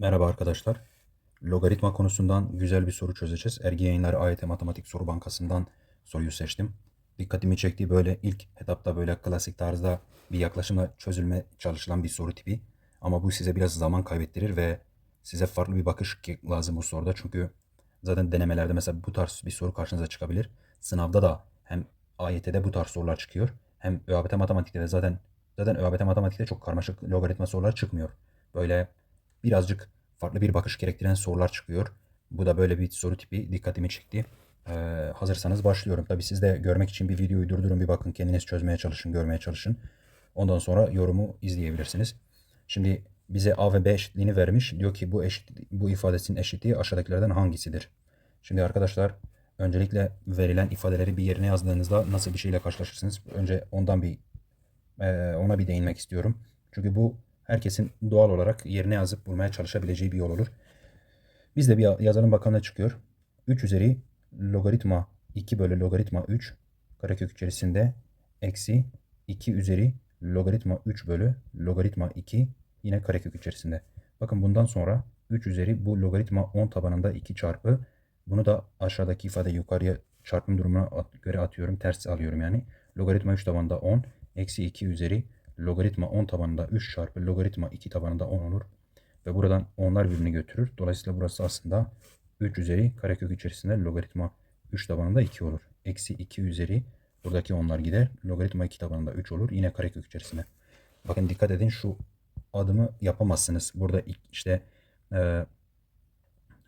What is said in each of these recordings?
Merhaba arkadaşlar. Logaritma konusundan güzel bir soru çözeceğiz. Ergi Yayınları AYT Matematik Soru Bankası'ndan soruyu seçtim. Dikkatimi çektiği böyle ilk etapta böyle klasik tarzda bir yaklaşımla çözülme çalışılan bir soru tipi. Ama bu size biraz zaman kaybettirir ve size farklı bir bakış lazım bu soruda. Çünkü zaten denemelerde mesela bu tarz bir soru karşınıza çıkabilir. Sınavda da hem AYT'de bu tarz sorular çıkıyor. Hem ÖABT Matematik'te de zaten zaten ÖABT Matematik'te çok karmaşık logaritma sorular çıkmıyor. Böyle birazcık farklı bir bakış gerektiren sorular çıkıyor. Bu da böyle bir soru tipi dikkatimi çekti. Ee, hazırsanız başlıyorum. Tabii siz de görmek için bir videoyu durdurun bir bakın kendiniz çözmeye çalışın, görmeye çalışın. Ondan sonra yorumu izleyebilirsiniz. Şimdi bize A ve B eşitliğini vermiş. Diyor ki bu eşit, bu ifadesinin eşitliği aşağıdakilerden hangisidir? Şimdi arkadaşlar öncelikle verilen ifadeleri bir yerine yazdığınızda nasıl bir şeyle karşılaşırsınız? Önce ondan bir e, ona bir değinmek istiyorum. Çünkü bu herkesin doğal olarak yerine yazıp bulmaya çalışabileceği bir yol olur. Biz de bir yazalım bakalım ne çıkıyor. 3 üzeri logaritma 2 bölü logaritma 3 karekök içerisinde eksi 2 üzeri logaritma 3 bölü logaritma 2 yine karekök içerisinde. Bakın bundan sonra 3 üzeri bu logaritma 10 tabanında 2 çarpı bunu da aşağıdaki ifade yukarıya çarpım durumuna göre atıyorum. Ters alıyorum yani. Logaritma 3 tabanında 10 eksi 2 üzeri logaritma 10 tabanında 3 çarpı logaritma 2 tabanında 10 olur. Ve buradan onlar birbirini götürür. Dolayısıyla burası aslında 3 üzeri karekök içerisinde logaritma 3 tabanında 2 olur. Eksi 2 üzeri buradaki onlar gider. Logaritma 2 tabanında 3 olur. Yine karekök içerisinde. Bakın dikkat edin şu adımı yapamazsınız. Burada işte e,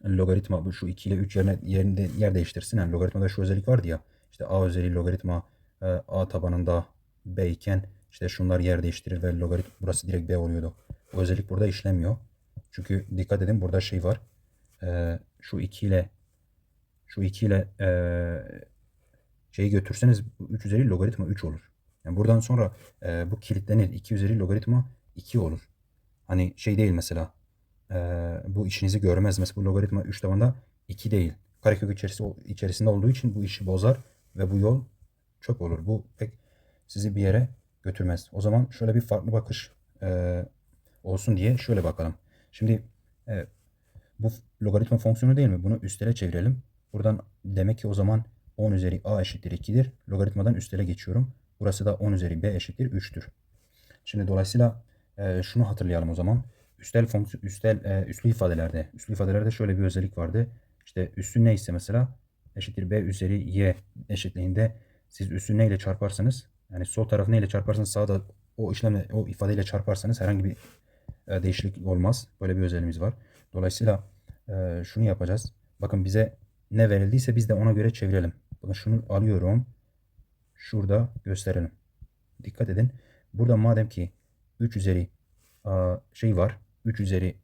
logaritma şu 2 ile 3 yerine yerinde yer değiştirsin. Yani logaritmada şu özellik vardı ya. İşte a özelliği logaritma e, a tabanında b iken işte şunlar yer değiştirir ve logarit burası direkt b oluyordu. Bu özellik burada işlemiyor. Çünkü dikkat edin burada şey var. E, şu 2 ile şu 2 ile e, şeyi götürseniz 3 üzeri logaritma 3 olur. Yani buradan sonra e, bu kilitlenir. 2 üzeri logaritma 2 olur. Hani şey değil mesela e, bu işinizi görmez. Mesela bu logaritma 3 tabanda 2 değil. Karekök içerisi, içerisinde olduğu için bu işi bozar ve bu yol çöp olur. Bu pek sizi bir yere götürmez. O zaman şöyle bir farklı bakış e, olsun diye şöyle bakalım. Şimdi e, bu logaritma fonksiyonu değil mi? Bunu üstele çevirelim. Buradan demek ki o zaman 10 üzeri a eşittir 2'dir. Logaritmadan üstele geçiyorum. Burası da 10 üzeri b eşittir 3'tür. Şimdi dolayısıyla e, şunu hatırlayalım o zaman. Üstel fonksiyon üstel e, üslü ifadelerde üslü ifadelerde şöyle bir özellik vardı. İşte üssü neyse mesela eşittir b üzeri y eşitliğinde siz üssü neyle çarparsanız yani sol tarafı neyle çarparsanız sağda o işlemle o ifadeyle çarparsanız herhangi bir e, değişiklik olmaz. Böyle bir özelliğimiz var. Dolayısıyla e, şunu yapacağız. Bakın bize ne verildiyse biz de ona göre çevirelim. Bakın şunu alıyorum. Şurada gösterelim. Dikkat edin. Burada madem ki 3 üzeri şey var. 3 üzeri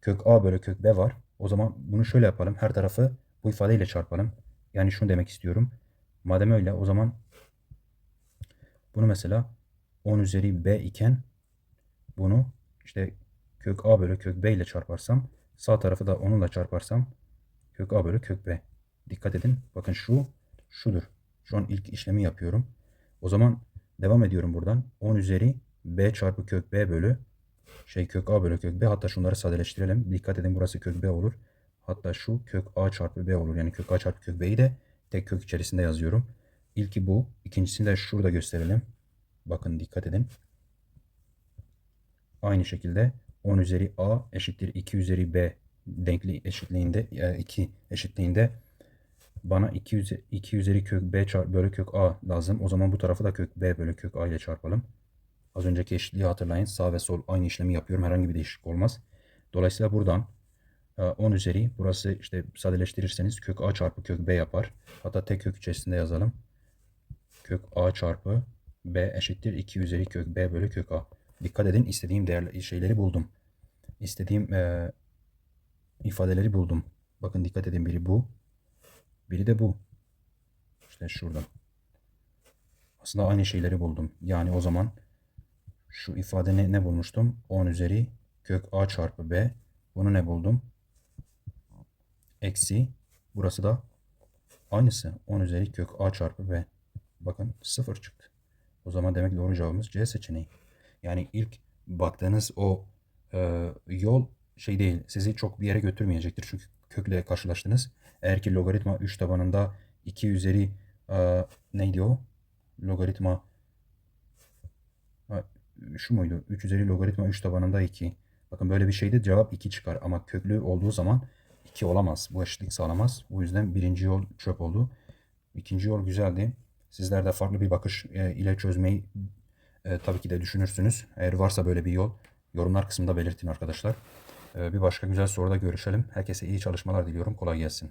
kök a bölü kök b var. O zaman bunu şöyle yapalım. Her tarafı bu ifadeyle çarpalım. Yani şunu demek istiyorum. Madem öyle o zaman bunu mesela 10 üzeri b iken bunu işte kök a bölü kök b ile çarparsam sağ tarafı da onunla çarparsam kök a bölü kök b. Dikkat edin. Bakın şu şudur. Şu an ilk işlemi yapıyorum. O zaman devam ediyorum buradan. 10 üzeri b çarpı kök b bölü şey kök a bölü kök b. Hatta şunları sadeleştirelim. Dikkat edin burası kök b olur. Hatta şu kök a çarpı b olur. Yani kök a çarpı kök b'yi de tek kök içerisinde yazıyorum. İlki bu. İkincisini de şurada gösterelim. Bakın dikkat edin. Aynı şekilde 10 üzeri a eşittir 2 üzeri b denkli eşitliğinde 2 eşitliğinde bana 2 üzeri, 2 üzeri kök b çarpı bölü kök a lazım. O zaman bu tarafı da kök b bölü kök a ile çarpalım. Az önceki eşitliği hatırlayın. Sağ ve sol aynı işlemi yapıyorum. Herhangi bir değişiklik olmaz. Dolayısıyla buradan 10 üzeri burası işte sadeleştirirseniz kök a çarpı kök b yapar. Hatta tek kök içerisinde yazalım. Kök a çarpı b eşittir 2 üzeri kök b bölü kök a. Dikkat edin istediğim değerli şeyleri buldum. İstediğim e, ifadeleri buldum. Bakın dikkat edin biri bu. Biri de bu. İşte şurada. Aslında aynı şeyleri buldum. Yani o zaman şu ifade ne, ne bulmuştum? 10 üzeri kök a çarpı b. Bunu ne buldum? Eksi. Burası da aynısı. 10 üzeri kök a çarpı b. Bakın 0 çıktı. O zaman demek doğru cevabımız C seçeneği. Yani ilk baktığınız o e, yol şey değil. Sizi çok bir yere götürmeyecektir. Çünkü kökle karşılaştınız. Eğer ki logaritma 3 tabanında 2 üzeri e, neydi o? Logaritma ha, şu muydu? 3 üzeri logaritma 3 tabanında 2. Bakın böyle bir şeyde cevap 2 çıkar. Ama köklü olduğu zaman 2 olamaz. Bu eşitlik sağlamaz. Bu yüzden birinci yol çöp oldu. İkinci yol güzeldi. Sizler de farklı bir bakış e, ile çözmeyi e, tabii ki de düşünürsünüz. Eğer varsa böyle bir yol yorumlar kısmında belirtin arkadaşlar. E, bir başka güzel soruda görüşelim. Herkese iyi çalışmalar diliyorum. Kolay gelsin.